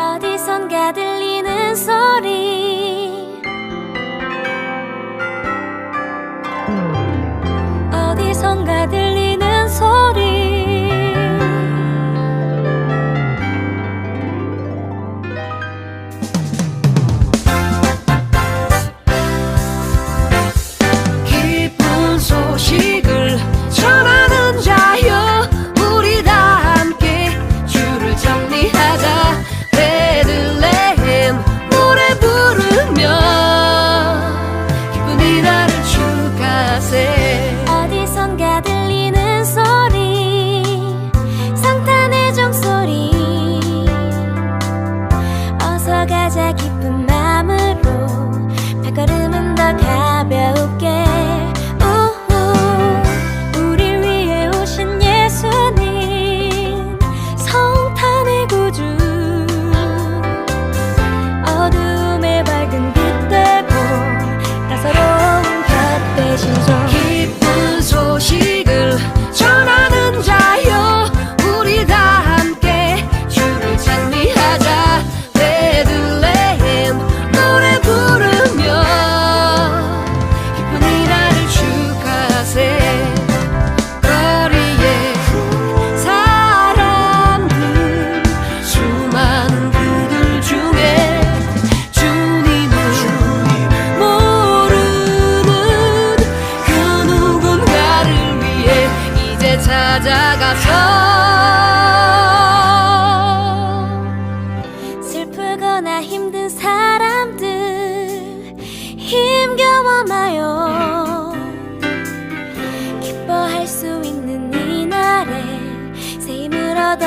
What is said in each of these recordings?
어디선가 들리는 소리. 어디선가 들 keep them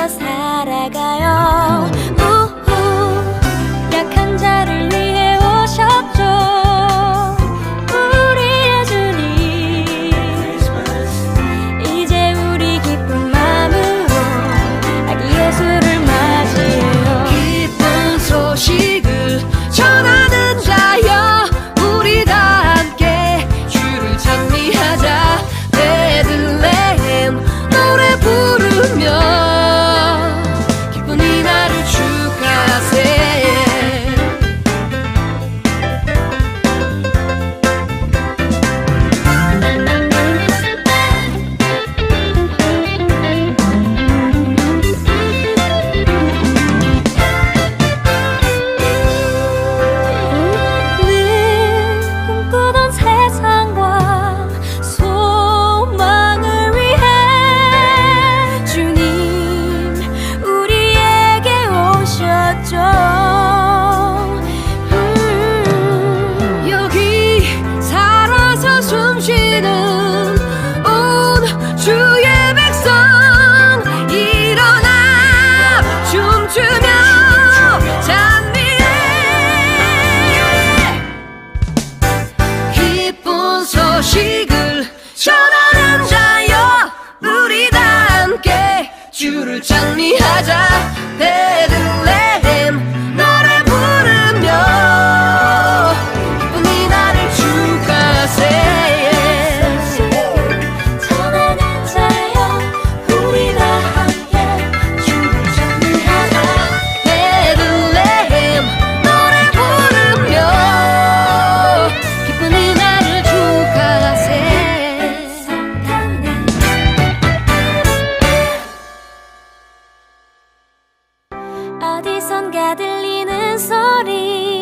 살아가요. 주를 장미하자. 대들레 어디선가 들리는 소리.